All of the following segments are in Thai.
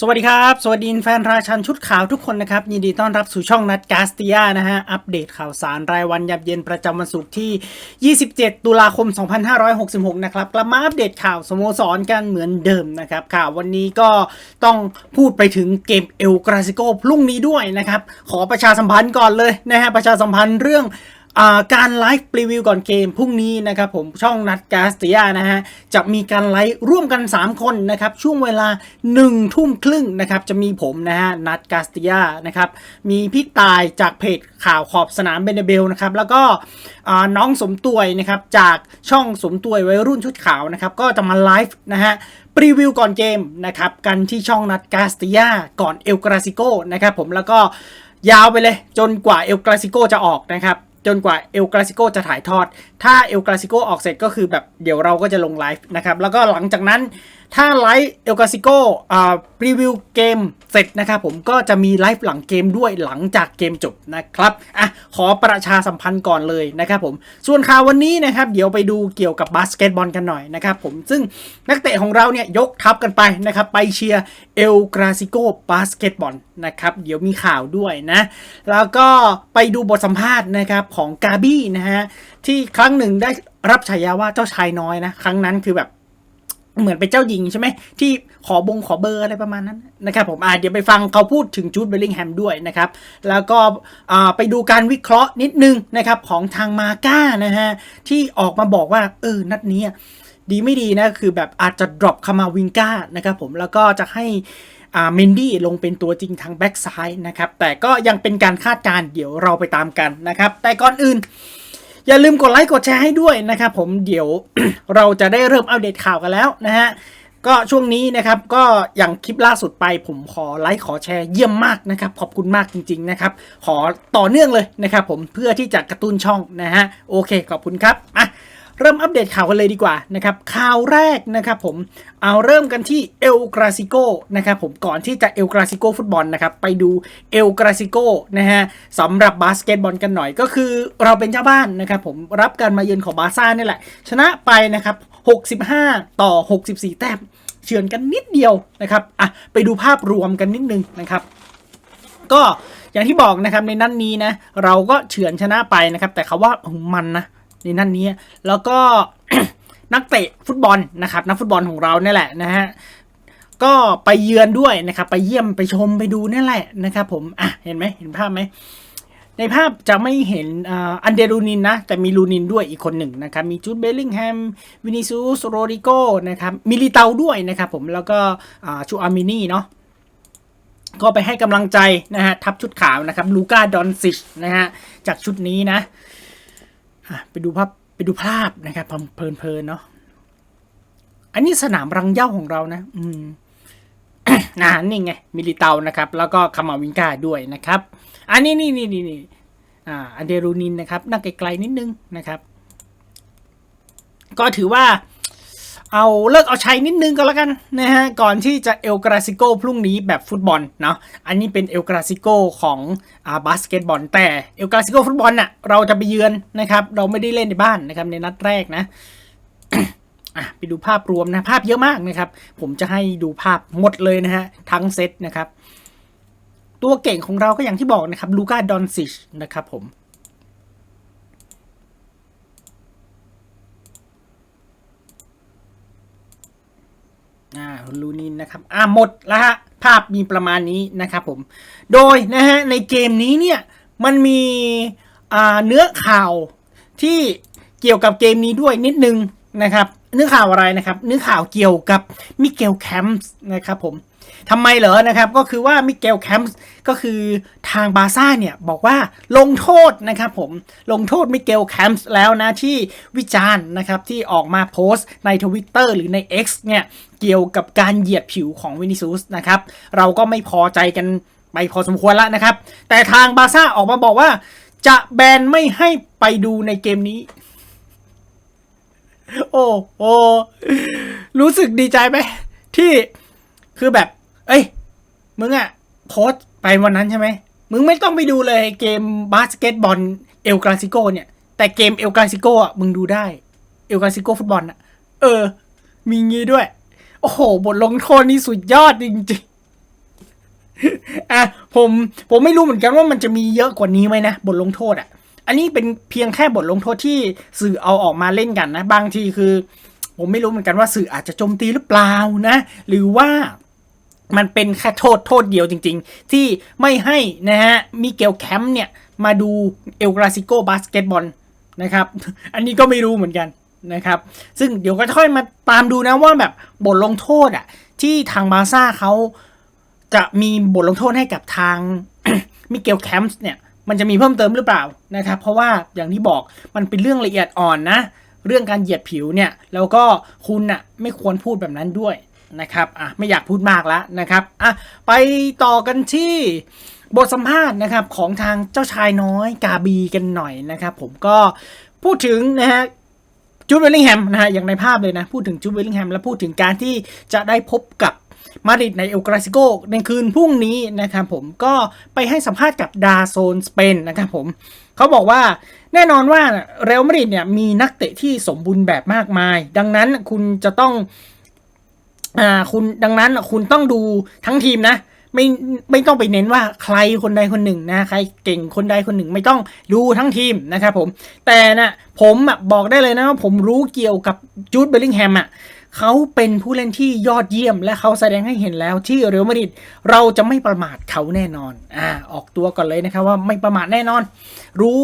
สวัสดีครับ สวัสดีแฟนราชันชุดข่าวทุกคนนะครับ ยินดีต้อนรับสู่ช่องนัดกาสตียนะฮะ อัปเดตข่าวสารรายวันยับเย็นประจำวันศุกร์ที่ 27 ตุลาคม 2566 นะครับ กลับมาอัปเดตข่าวสโมสรกันเหมือนเดิมนะครับ ข่าววันนี้ก็ต้องพูดไปถึงเกมเอลกราซิโกพรุ่งนี้ด้วยนะครับ ขอประชาสัมพันธ์ก่อนเลยนะฮะ ประชาสัมพันธ์เรื่อง การไลฟ์รีวิวก่อนเกมพรุ่งนี้นะครับผมช่องนัดกาสตียานะฮะจะมีการไลฟ์ร่วมกัน 3 คนนะครับช่วงเวลา1ทุ่มครึ่งนะครับจะมีผมนะฮะนัดกาสตียานะครับมีพี่ตายจากเพจข่าวขอบสนามเบเนเบลนะครับแล้วก็น้องสมตวยนะครับจากช่องสมตวยวัยรุ่นชุดขาวนะครับก็จะมาไลฟ์นะฮะรีวิวก่อนเกมนะครับกันที่ช่องนัดกาสตียาก่อนเอลกราซิโกนะครับผมแล้วก็ยาวไปเลยจนกว่าเอลกราซิโกจะออกนะครับ จนกว่าเอลกราซิโกจะถ่ายทอด ถ้าเอลกราซิโกออกเสร็จก็คือแบบเดี๋ยวเราก็จะลงไลฟ์นะครับ แล้วก็หลังจากนั้นถ้าไลฟ์เอลกราซิโกอ่ารีวิวเกมเสร็จนะครับผมก็จะมีไลฟ์หลังเกมด้วยหลังจากเกมจบนะครับอะขอประชาสัมพันธ์ก่อนเลยนะครับผมส่วนข่าววันนี้นะครับ เดี๋ยวไปดูเกี่ยวกับบาสเกตบอลกันหน่อยนะครับผมซึ่งนักเตะของเราเนี่ยยกทัพกันไปนะครับ ไปเชียร์เอลกราซิโกบาสเกตบอลนะครับ เดี๋ยวมีข่าวด้วยนะ แล้วก็ไปดูบทสัมภาษณ์นะครับของกาบี้นะฮะที่ครั้งหนึ่งได้รับฉายาว่าเจ้าชายน้อยนะ ครั้งนั้นคือแบบเหมือนเป็นเจ้าหญิงใช่ไหมที่ขอบงขอเบอร์อะไรประมาณนั้นนะครับผมอ่าเดี๋ยวไปฟังเขาพูดถึงจูดเบลลิงแฮมด้วยนะครับ แล้วก็ไปดูการวิเคราะห์นิดนึงนะครับของทางมาก้านะฮะที่ออกมาบอกว่าเออนัดนี้ดีไม่ดีนะคือแบบอาจจะ drop คามาวิงก้านะครับผมแล้วก็จะให้ อ่าเมนดี้ลงเป็นตัวจริงทางแบ็กซ้ายนะครับ แต่ก็ยังเป็นการคาดการเดี๋ยวเราไปตามกันนะครับ แต่ก่อนอื่น อย่าลืมกดไลค์กดแชร์ให้ด้วยนะครับผมเดี๋ยวเราจะได้เริ่มอัปเดตข่าวกันแล้วนะฮะก็ช่วงนี้นะครับก็อย่างคลิปล่าสุดไปผมขอไลค์ขอแชร์เยี่ยมมากนะครับ ขอบคุณมากจริง ๆนะครับ ขอต่อเนื่องเลยนะครับผมเพื่อที่จะกระตุ้นช่องนะฮะโอเคขอบคุณครับอะ เริ่มอัปเดตข่าวกันเลยดีกว่านะครับข่าวแรกนะครับผมเอาเริ่มกันที่เอลกราซิโกนะครับผมก่อนที่จะเอลกราซิโกฟุตบอลนะครับไปดูเอลกราซิโกนะฮะสำหรับบาสเกตบอลกันหน่อยก็คือเราเป็นเจ้าบ้านนะครับผมรับการมาเยือนของบาซ่านี่แหละ ชนะไปนะครับ65 ต่อ 64 แต้มเฉือนกันนิดเดียวนะครับอะไปดูภาพรวมกันนิดนึงนะครับ ก็อย่างที่บอกนะครับในนัดนนี้นะเราก็เฉือนชนะไปนะครับ แต่เขาว่ามันนะ ในนัดนนี้ แล้วก็นักเตะฟุตบอลนะครับ นักฟุตบอลของเราเนี่ยแหละนะฮะก็ไปเยือนด้วยนะครับ ไปเยี่ยมไปชมไปดูนี่แหละนะครับ ผมอะเห็นไหมเห็นภาพไหมในภาพจะไม่เห็นอันเดรูนินนะ แต่มีลูนินด้วยอีกคนหนึ่งนะครับ มีจูดเบลลิงแฮม วินิซูสโรดิโกนะครับ มิลิเตาด้วยนะครับผมแล้วก็ชูอามินี่เนาะก็ไปให้กำลังใจนะฮะทัพชุดขาวนะครับ ลูก้าดอนซิชนะฮะจากชุดนี้นะ อะไปดูภาพไปดูภาพนะครับเพลินๆเนาะอันนี้สนามรังเย่าของเรานะ อืมนะนี่ไงมิลิเตานะครับ แล้วก็คามาวินกาด้วยนะครับ อันนี้นี่นี่นี่นี่อ่าอันเดรูนินนะครับนั่งไกลๆนิดนึงนะครับ ก็ถือว่า เอาเลิกเอาใช้นิดนึงก็แล้วกันนะฮะก่อนที่จะเอลกราซิโกพรุ่งนี้แบบฟุตบอลเนาะอันนี้เป็นเอลกราซิโกของอ่าบาสเกตบอลแต่เอลกราซิโกฟุตบอลน่ะเราจะไปเยือนนะครับเราไม่ได้เล่นในบ้านนะครับในนัดแรกนะอะไปดูภาพรวมนะภาพเยอะมากนะครับ ผมจะให้ดูภาพหมดเลยนะฮะทั้งเซตนะครับ ตัวเก่งของเราก็อย่างที่บอกนะครับลูก้าดอนซิชนะครับผม อ่าลูนินนะครับ อ่าหมดแล้วฮะ ภาพมีประมาณนี้นะครับผม โดยนะฮะ ในเกมนี้เนี่ย มันมีอ่าเนื้อข่าวที่เกี่ยวกับเกมนี้ด้วยนิดนึงนะครับ เนื้อข่าวอะไรนะครับ เนื้อข่าวเกี่ยวกับมิเกลแคมป์นะครับผม ทำไมเหรอนะครับก็คือว่ามิเกลแคมป์ก็คือทางบาซ่าเนี่ยบอกว่าลงโทษนะครับผมลงโทษมิเกลแคมป์แล้วนะที่วิจารณ์นะครับที่ออกมาโพสต์ในทวิตเตอร์หรือใน X เนี่ยเกี่ยวกับการเหยียดผิวของวินิซูสนะครับเราก็ไม่พอใจกันไปพอสมควรแล้วนะครับ แต่ทางบาซ่าออกมาบอกว่า จะแบนไม่ให้ไปดูในเกมนี้ โอ้โอ้รู้สึกดีใจไหมที่คือแบบ เอ้ย มึงอะโพสต์ไปวันนั้นใช่ไหม มึงไม่ต้องไปดูเลยเกมบาสเกตบอลเอลกาซิโกเนี่ย แต่เกมเอลกาซิโกอะมึงดูได้ เอลกาซิโกฟุตบอลอะ เออ มีงี้ด้วย โอ้โห บทลงโทษนี่สุดยอดจริงอะ ผมผมไม่รู้เหมือนกันว่ามันจะมีเยอะกว่านี้ไหมนะ บทลงโทษอะ อันนี้เป็นเพียงแค่บทลงโทษที่สื่อเอาออกมาเล่นกันนะ บางทีคือ ผมไม่รู้เหมือนกันว่าสื่ออาจจะโจมตีหรือเปล่านะ หรือว่า มันเป็นแค่โทษโทษเดียวจริง ๆ ที่ไม่ให้นะฮะมิเกลแคมป์เนี่ย มาดูเอลกราซิโกบาสเกตบอลนะครับ อันนี้ก็ไม่รู้เหมือนกันนะครับ ซึ่งเดี๋ยวก็ค่อยมาตามดูนะว่าแบบบทลงโทษอะ ที่ทางบาซ่าเขาจะมีบทลงโทษให้กับทางมิเกลแคมป์เนี่ย มันจะมีเพิ่มเติมหรือเปล่านะครับ เพราะว่าอย่างที่บอกมันเป็นเรื่องละเอียดอ่อนนะ เรื่องการเหยียดผิวเนี่ย แล้วก็คุณน่ะไม่ควรพูดแบบนั้นด้วย นะครับอะไม่อยากพูดมากแล้วนะครับอะไปต่อกันที่บทสัมภาษณ์นะครับของทางเจ้าชายน้อยกาบีกันหน่อยนะครับ ผมก็พูดถึงนะฮะจูดเวลลิงแฮมนะฮะอย่างในภาพเลยนะ พูดถึงจูดเวลลิงแฮมและพูดถึงการที่จะได้พบกับมาดริดในเอลกราซิโกในคืนพรุ่งนี้นะครับผมก็ไปให้สัมภาษณ์กับดาโซนสเปนนะครับผมเขาบอกว่าแน่นอนว่าเรอัลมาดริดเนี่ยมีนักเตะที่สมบูรณ์แบบมากมาย ดังนั้นคุณจะต้อง อ่าคุณดังนั้นคุณต้องดูทั้งทีมนะ ไม่ไม่ต้องไปเน้นว่าใครคนใดคนหนึ่งนะใครเก่งคนใดคนหนึ่งไม่ต้องดูทั้งทีมนะครับผม แต่นะผมบอกได้เลยนะว่าผมรู้เกี่ยวกับจูดเบลลิงแฮมอะเขาเป็นผู้เล่นที่ยอดเยี่ยม และเขาแสดงให้เห็นแล้วที่เรอัลมาดริดเราจะไม่ประมาทเขาแน่นอน อ่า ออกตัวก่อนเลยนะครับว่าไม่ประมาทแน่นอน รู้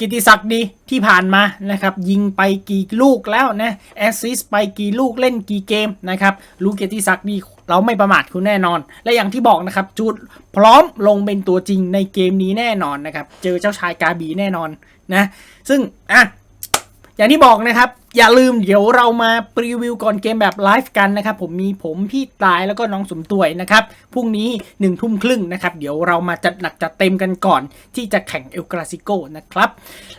กิติศักดิ์ดีที่ผ่านมานะครับยิงไปกี่ลูกแล้วนะแอสซิสไปกี่ลูกเล่นกี่เกมนะครับรู้กิติศักดิ์ดีเราไม่ประมาทคุณแน่นอน และอย่างที่บอกนะครับจูดพร้อมลงเป็นตัวจริงในเกมนี้แน่นอนนะครับเจอเจ้าชายกาบีแน่นอนนะซึ่งอะอย่างที่บอกนะครับ อย่าลืมเดี๋ยวเรามารีวิวก่อนเกมแบบไลฟ์กันนะครับ ผมมีผมพี่ตายแล้วก็น้องสมตวยนะครับพรุ่งนี้หนึ่งทุ่มครึ่งนะครับ เดี๋ยวเรามาจัดหนักจัดเต็มกันก่อน ที่จะแข่งเอลกราซิโกนะครับ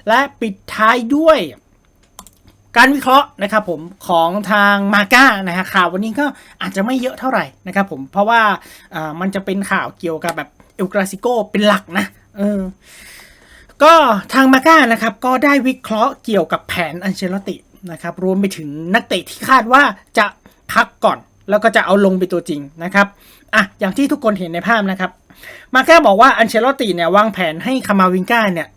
และปิดท้ายด้วยการวิเคราะห์นะครับผมของทางมาก้านะฮะข่าววันนี้ก็อาจจะไม่เยอะเท่าไหร่นะครับผมเพราะว่าอ่ามันจะเป็นข่าวเกี่ยวกับแบบเอลกราซิโกเป็นหลักนะเออก็ทางมาก้านะครับก็ได้วิเคราะห์เกี่ยวกับแผนอันเชลติ นะครับรวมไปถึงนักเตะที่คาดว่าจะพักก่อน แล้วก็จะเอาลงไปนตัวจริงนะครับอะอย่างที่ทุกคนเห็นในภาพนะครับ มาก้าบอกว่าอันเชลติเนี่ยวางแผนให้คามาวิงก้าเนี่ย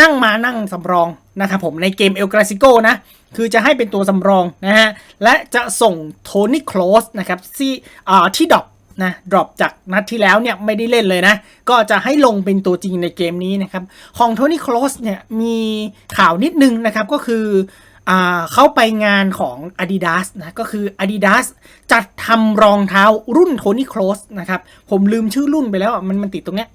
นั่งมานั่งสำรองนะครับผมในเกมเอลกราซิโกนะ คือจะให้เป็นตัวสำรองนะฮะ และจะส่งโทนี่โคลสนะครับที่อ่าที่ดรอปนะดรอปจากนัดที่แล้วเนี่ยไม่ได้เล่นเลยนะ ก็จะให้ลงเป็นตัวจริงในเกมนี้นะครับ ของโทนี่คลอสเนี่ยมีข่าวนิดนึงนะครับก็คือ เขาไปงานของ Adidas นะก็คือ Adidas จัดทำรองเท้ารุ่นโทนี่โคลสนะครับผมลืมชื่อรุ่นไปแล้วมันมันติดตรงเนี้ย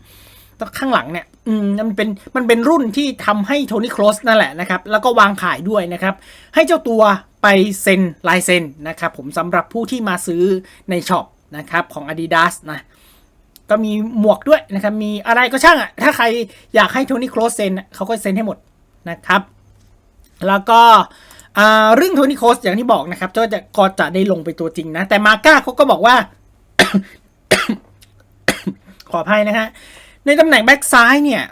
ข้างหลังเนี่ยอืมมันเป็นมันเป็นรุ่นที่ทำให้โทนี่โคลสนั่นแหละนะครับแล้วก็วางขายด้วยนะครับให้เจ้าตัวไปเซ็นลายเซ็นนะครับผมสำหรับผู้ที่มาซื้อในช็อปนะครับของ Adidas นะก็มีหมวกด้วยนะครับมีอะไรก็ช่างอะถ้าใครอยากให้โทนี่โคลสเซ็นเขาก็เซ็นให้หมดนะครับ แล้วก็เรื่องโทนี่โคสอย่างที่บอกนะครับก็จะก็จะได้ลงไปตัวจริงนะ แต่มาก้าเขาก็บอกว่า ขออภัยนะฮะ ในตำแหน่งแบ็กซ้ายเนี่ย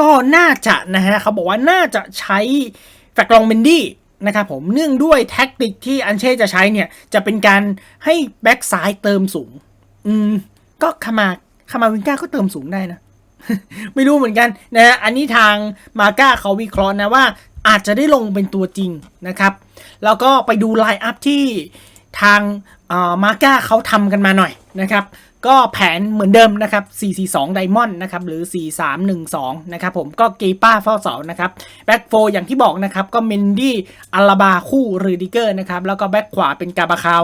ก็น่าจะนะฮะเขาบอกว่าน่าจะใช้แฟกลองเมนดี้นะครับผมเนื่องด้วยแท็กติกที่อันเช่จะใช้เนี่ย จะเป็นการให้แบ็กซ้ายเติมสูง อืม ก็คามาคามาวินก้าก็เติมสูงได้นะไม่รู้เหมือนกันนะฮะอันนี้ทางมาก้าเขาวิเคราะห์นะว่า อาจจะได้ลงเป็นตัวจริงนะครับ แล้วก็ไปดูไลน์อัพที่ทางมาก้าเขาทำกันมาหน่อยนะครับ ก็แผนเหมือนเดิมนะครับ 442 ไดมอนด์นะครับ หรือ 4312 นะครับผมก็เกป้าเฝ้าเสานะครับ แบ็กโฟอย่างที่บอกนะครับ ก็เมนดี้อาราบาคู่รีดิเกอร์นะครับ แล้วก็แบ็กขวาเป็นกาบาคาว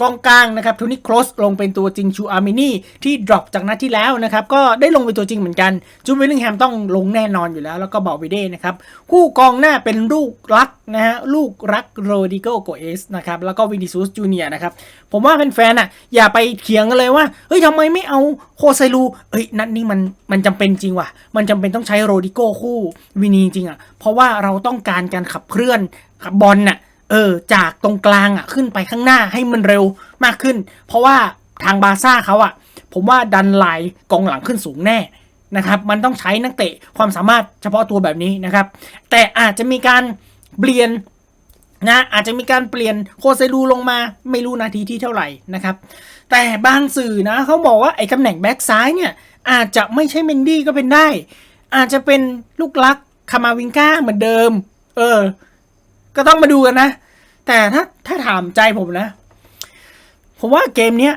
กองกลางนะครับทูนิครสลงเป็นตัวจริงชูอาร์มินีที่ดรอปจากนัดที่แล้วนะครับ ก็ได้ลงเป็นตัวจริงเหมือนกันจูเวลลิงแฮมต้องลงแน่นอนอยู่แล้ว แล้วก็บอกวิเด้นะครับ คู่กองหน้าเป็นลูกรักนะฮะลูกรักโรดิโกโกเอสนะครับแล้วก็วินิซูสจูเนียนะครับผมว่าแฟนๆอะอย่าไปเถียงกันเลยว่าเฮ้ยทำไมไม่เอาโคไซลูเอ้ยนัดนี้มันมันจำเป็นจริงว่ะ มันจำเป็นต้องใช้โรดิโก้คู่วินีจริงอะ เพราะว่าเราต้องการการขับเคลื่อนขับบอลน่ะเออจากตรงกลางอะขึ้นไปข้างหน้าให้มันเร็วมากขึ้น เพราะว่าทางบาซ่าเขาอะ ผมว่าดันไลน์กองหลังขึ้นสูงแน่นะครับ มันต้องใช้นักเตะความสามารถเฉพาะตัวแบบนี้นะครับ แต่อาจจะมีการเปลี่ยนนะอาจจะมีการเปลี่ยนโคเซลูลงมาไม่รู้นาทีที่เท่าไหร่นะครับ แต่บางสื่อนะเขาบอกว่าไอ้ตำแหน่งแบ็กซ้ายเนี่ย อาจจะไม่ใช่เมนดี้ก็เป็นได้ อาจจะเป็นลูกลักคามาวิงก้าเหมือนเดิม เออ ก็ต้องมาดูกันนะ แต่ถ้าถ้าถามใจผมนะ ผมว่าเกมเนี้ย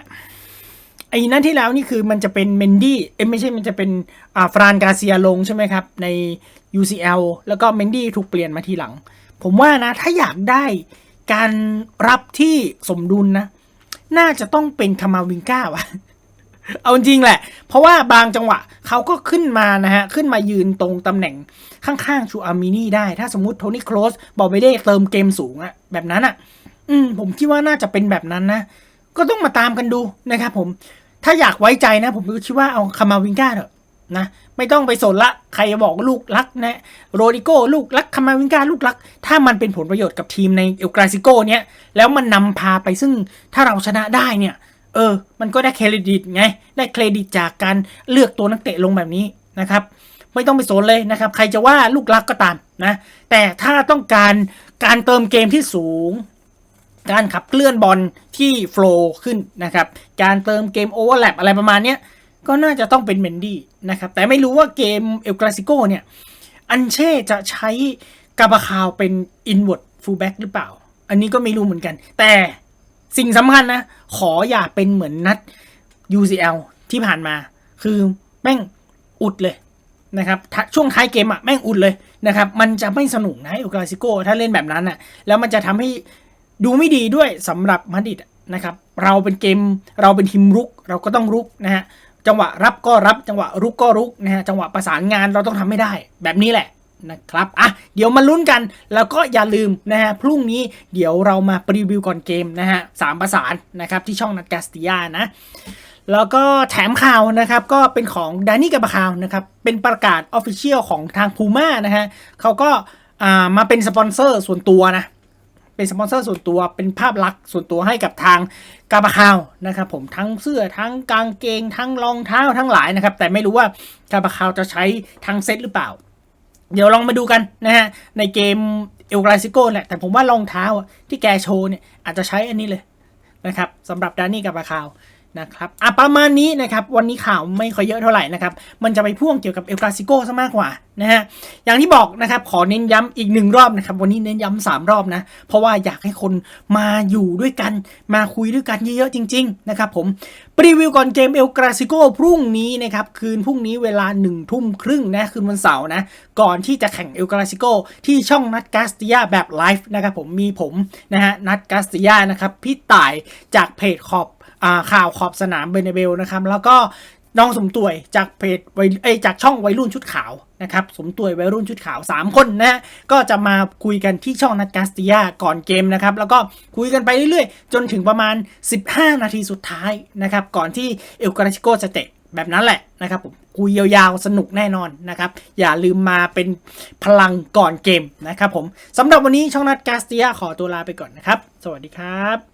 ไอ้นั่นที่แล้วนี่คือมันจะเป็นเมนดี้เอ้ไม่ใช่มันจะเป็นอ่าฟรานกาเซียลงใช่ไหมครับ ใน UCL แล้วก็เมนดี้ถูกเปลี่ยนมาทีหลัง ผมว่านะ ถ้าอยากได้การรับที่สมดุลนะ น่าจะต้องเป็นคามาวิงก้าวะเอาจริงแหละ เพราะว่าบางจังหวะเขาก็ขึ้นมานะฮะ ขึ้นมายืนตรงตำแหน่งข้างๆชูอามินี่ได้ ถ้าสมมติโทนี่โคลสบอกไปได้เติมเกมสูงอะแบบนั้นอะอืม ผมคิดว่าน่าจะเป็นแบบนั้นนะ ก็ต้องมาตามกันดูนะครับผม ถ้าอยากไว้ใจนะ ผมก็คิดว่าเอาคามาวิงก้าเถอะ นะไม่ต้องไปสนละใครจะบอกลูกรักนะโรดิโก้ลูกรักคามาวิงก้าลูกรัก ถ้ามันเป็นผลประโยชน์กับทีมในเอลกราซิโกเนี้ยแล้วมันนำพาไปซึ่งถ้าเราชนะได้เนี่ย เออ มันก็ได้เครดิตไง ได้เครดิตจากการเลือกตัวนักเตะลงแบบนี้นะครับ ไม่ต้องไปสนเลยนะครับ ใครจะว่าลูกรักก็ตามนะแต่ถ้าต้องการการเติมเกมที่สูง การขับเคลื่อนบอลที่โฟล์ขึ้นนะครับการเติมเกมโอเวอร์แลปอะไรประมาณเนี้ย ก็น่าจะต้องเป็นเมนดี้นะครับ แต่ไม่รู้ว่าเกมเอลกราซิโกเนี่ย อันเช่จะใช้กาบาคาวเป็นอินเว r ร์ f ฟูลแบ็กหรือเปล่า อันนี้ก็ไม่รู้เหมือนกัน แต่สิ่งสำคัญนะ ขออย่าเป็นเหมือนนัด UCL ที่ผ่านมา คือแม่งอุดเลยนะครับ ช่วงท้ายเกมอะแม่งอุดเลยนะครับ มันจะไม่สนุกนะเอลกราซิโกถ้าเล่นแบบนั้นอะแล้วมันจะทำให้ดูไม่ดีด้วยสำหรับมาดริดนะครับ เราเป็นเกมเราเป็นทีมรุก เราก็ต้องรุกนะฮะ จังหวะรับก็รับจังหวะรุกก็รุกนะฮะจังหวะประสานงานเราต้องทำไม่ได้ แบบนี้แหละนะครับอะเดี๋ยวมาลุ้นกันแล้วก็อย่าลืมนะฮะพรุ่งนี้เดี๋ยวเรามารีวิวก่อนเกมนะฮะสามประสานนะครับที่ช่องนัดกาสติยานะแล้วก็แถมข่าวนะครับก็เป็นของดานี่กับคาวนะครับเป็นประกาศออฟฟิเชียลของทางพูม่านะฮะเขาก็อ่ามาเป็นสปอนเซอร์ส่วนตัวนะ เป็นสปอนเซอร์ส่วนตัวเป็นภาพลักษณ์ส่วนตัวให้กับทางกาบาคาวนะครับผมทั้งเสื้อทั้งกางเกง ทั้งรองเท้าทั้งหลายนะครับ แต่ไม่รู้ว่ากาบาคาวจะใช้ทั้งเซตหรือเปล่า เดี๋ยวลองมาดูกันนะฮะในเกมเอลกราซิโกแหละแต่ผมว่ารองเท้าที่แกโชว์เนี่ยอาจจะใช้อันนี้เลยนะครับสำหรับดานนี่กาบาคาว นะครับอะประมาณนี้นะครับวันนี้ข่าวไม่ค่อยเยอะเท่าไหร่นะครับมันจะไปพ่วงเกี่ยวกับเอลกราซิโกซะมากกว่านะฮะอย่างที่บอกนะครับขอเน้นย้ำอีกหนึ่งรอบนะครับวันนี้เน้นย้ำสามรอบนะเพราะว่าอยากให้คนมาอยู่ด้วยกันมาคุยด้วยกันเยอะๆจริงๆนะครับผมรีวิวก่อนเกมเอลกราซิโกพรุ่งนี้นะครับคืนพรุ่งนี้เวลาหนึ่งทุ่มครึ่งนะคืนวันเสาร์นะก่อนที่จะแข่งเอลกราซิโกที่ช่องนัดกาสติยาแบบไลฟ์นะครับผมมีผมนะฮะนัดกาสติยานะครับพี่ต่ายจากเพจขอบ ข่าวขอบสนามเบเนเบลนะครับ แล้วก็น้องสมตวยจากเพจวัยเอจากช่องวัยรุ่นชุดขาวนะครับสมตวยวัยรุ่นชุดขาว 3 คนนะฮะก็จะมาคุยกันที่ช่องนัดกาสติยาก่อนเกมนะครับแล้วก็คุยกันไปเรื่อยๆ จนถึงประมาณ 15 นาทีสุดท้ายนะครับก่อนที่เอลกราชิโกจะเตะแบบนั้นแหละนะครับผมคุยยาวๆ สนุกแน่นอนนะครับ อย่าลืมมาเป็นพลังก่อนเกมนะครับผมสำหรับวันนี้ช่องนัดกาสติยาขอตัวลาไปก่อนนะครับ สวัสดีครับ